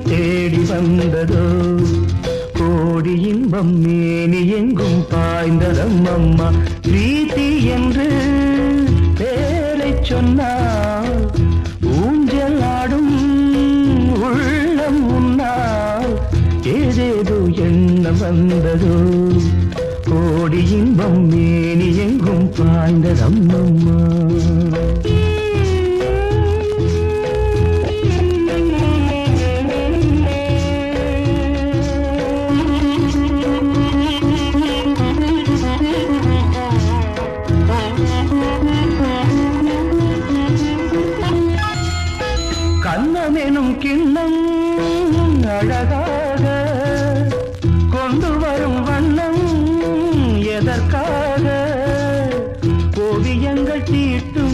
தேடி வந்ததோ? கோடி இன்பம் மேனி எங்கும் பாய்ந்ததம் அம்மா பிரீத்தி என்று பேரை சொன்னால் ஊஞ்சல் ஆடும் உள்ளம் உன்னால் ஏதேதோ எண்ணம் வந்ததோ? கோடி இன்பம் மேனி எங்கும் பாய்ந்ததம் அம்மா அழகாக கொண்டு வரும் வண்ணம் எதற்காக? ஓவியங்கள் தீட்டும்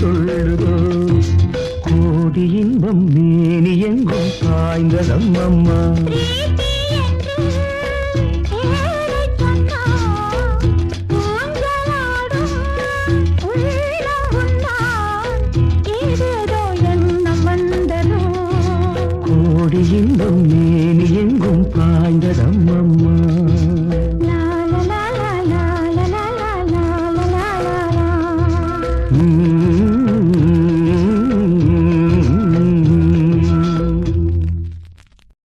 சொல்லுதோ கோடி இன்பம் மேனி எங்கும் சாய்ந்ததம் அம்மா கோடி இன்பம் மேனி எங்கும் பாய்ந்ததம் அம்மா Mm-hmm.